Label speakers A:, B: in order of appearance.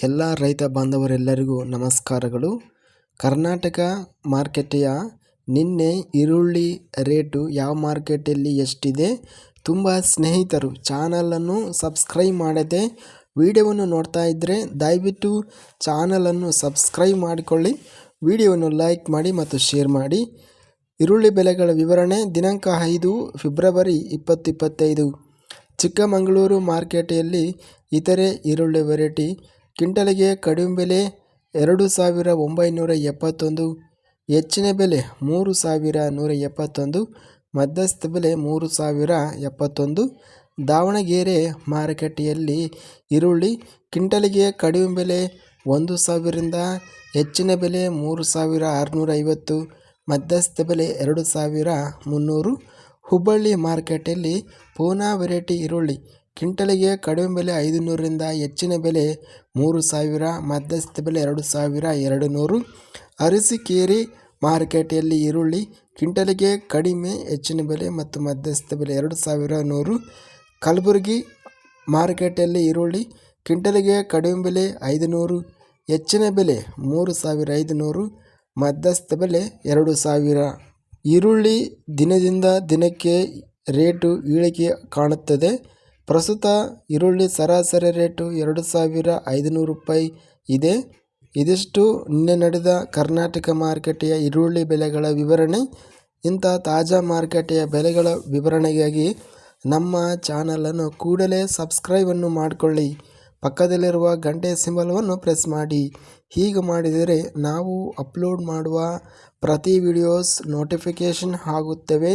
A: ಎಲ್ಲ ರೈತ ಬಾಂಧವರೆಲ್ಲರಿಗೂ ನಮಸ್ಕಾರಗಳು. ಕರ್ನಾಟಕ ಮಾರ್ಕೆಟೆಯ ನಿನ್ನೆ ಈರುಳ್ಳಿ ರೇಟು ಯಾವ ಮಾರ್ಕೆಟಲ್ಲಿ ಎಷ್ಟಿದೆ ತುಂಬ ಸ್ನೇಹಿತರು ಚಾನಲನ್ನು ಸಬ್ಸ್ಕ್ರೈಬ್ ಮಾಡದೆ ವಿಡಿಯೋವನ್ನು ನೋಡ್ತಾ ಇದ್ದರೆ ದಯವಿಟ್ಟು ಚಾನಲನ್ನು ಸಬ್ಸ್ಕ್ರೈಬ್ ಮಾಡಿಕೊಳ್ಳಿ, ವಿಡಿಯೋವನ್ನು ಲೈಕ್ ಮಾಡಿ ಮತ್ತು ಶೇರ್ ಮಾಡಿ. ಈರುಳ್ಳಿ ಬೆಲೆಗಳ ವಿವರಣೆ ದಿನಾಂಕ ಐದು ಫೆಬ್ರವರಿ ಇಪ್ಪತ್ತು ಇಪ್ಪತ್ತೈದು. ಚಿಕ್ಕಮಗಳೂರು ಮಾರ್ಕೆಟೆಯಲ್ಲಿ ಇತರೆ ಈರುಳ್ಳಿ ವೆರೈಟಿ ಕ್ವಿಂಟಲಿಗೆ ಕಡಿಮೆ ಬೆಲೆ ಎರಡು ಸಾವಿರ ಒಂಬೈನೂರ ಎಪ್ಪತ್ತೊಂದು, ಹೆಚ್ಚಿನ ಬೆಲೆ ಮೂರು ಸಾವಿರ ನೂರ ಎಪ್ಪತ್ತೊಂದು, ಮಧ್ಯಸ್ಥ ಬೆಲೆ ಮೂರು ಸಾವಿರ ಎಪ್ಪತ್ತೊಂದು. ದಾವಣಗೆರೆ ಮಾರುಕಟ್ಟೆಯಲ್ಲಿ ಈರುಳ್ಳಿ ಕ್ವಿಂಟಲಿಗೆ ಕಡಿಮೆ ಬೆಲೆ ಒಂದು ಸಾವಿರದಿಂದ ಹೆಚ್ಚಿನ ಬೆಲೆ ಮೂರು ಸಾವಿರ ಆರುನೂರ ಐವತ್ತು ಮಧ್ಯಸ್ಥ ಬೆಲೆ ಎರಡು ಸಾವಿರ ಮುನ್ನೂರು. ಹುಬ್ಬಳ್ಳಿ ಮಾರುಕಟ್ಟೆಯಲ್ಲಿ ಪೂನಾ ವೆರೈಟಿ ಈರುಳ್ಳಿ ಕ್ವಿಂಟಲಿಗೆ ಕಡಿಮೆ ಬೆಲೆ ಐದು ನೂರರಿಂದ ಹೆಚ್ಚಿನ ಬೆಲೆ ಮೂರು ಸಾವಿರ ಮಧ್ಯಸ್ಥ ಬೆಲೆ ಎರಡು ಸಾವಿರ ಎರಡು ನೂರು ಅರಸಿಕೇರಿ ಮಾರುಕಟ್ಟೆಯಲ್ಲಿ ಈರುಳ್ಳಿ ಕ್ವಿಂಟಲಿಗೆ ಕಡಿಮೆ, ಹೆಚ್ಚಿನ ಬೆಲೆ ಮತ್ತು ಮಧ್ಯಸ್ಥ ಬೆಲೆ ಎರಡು ಸಾವಿರ ನೂರು. ಕಲಬುರಗಿ ಮಾರುಕಟ್ಟೆಯಲ್ಲಿ ಈರುಳ್ಳಿ ಕ್ವಿಂಟಲಿಗೆ ಕಡಿಮೆ ಬೆಲೆ ಐದು ನೂರು ಹೆಚ್ಚಿನ ಬೆಲೆ ಮೂರು ಸಾವಿರ ಐದು ನೂರು ಮಧ್ಯಸ್ಥ ಬೆಲೆ ಎರಡು ಸಾವಿರ. ಈರುಳ್ಳಿ ದಿನದಿಂದ ದಿನಕ್ಕೆ ರೇಟು ಇಳಿಕೆ ಕಾಣುತ್ತದೆ. ಪ್ರಸ್ತುತ ಈರುಳ್ಳಿ ಸರಾಸರಿ ರೇಟು ಎರಡು ಸಾವಿರ ಐದುನೂರು ರೂಪಾಯಿ ಇದೆ. ಇದಿಷ್ಟು ನಿನ್ನೆ ನಡೆದ ಕರ್ನಾಟಕ ಮಾರುಕಟ್ಟೆಯ ಈರುಳ್ಳಿ ಬೆಲೆಗಳ ವಿವರಣೆ. ಇಂಥ ತಾಜಾ ಮಾರುಕಟ್ಟೆಯ ಬೆಲೆಗಳ ವಿವರಣೆಗಾಗಿ ನಮ್ಮ ಚಾನಲನ್ನು ಕೂಡಲೇ ಸಬ್ಸ್ಕ್ರೈಬನ್ನು ಮಾಡಿಕೊಳ್ಳಿ. ಪಕ್ಕದಲ್ಲಿರುವ ಗಂಟೆ ಸಿಂಬಲವನ್ನು ಪ್ರೆಸ್ ಮಾಡಿ. ಹೀಗೆ ಮಾಡಿದರೆ ನಾವು ಅಪ್ಲೋಡ್ ಮಾಡುವ ಪ್ರತಿ ವಿಡಿಯೋಸ್ ನೋಟಿಫಿಕೇಷನ್ ಆಗುತ್ತವೆ.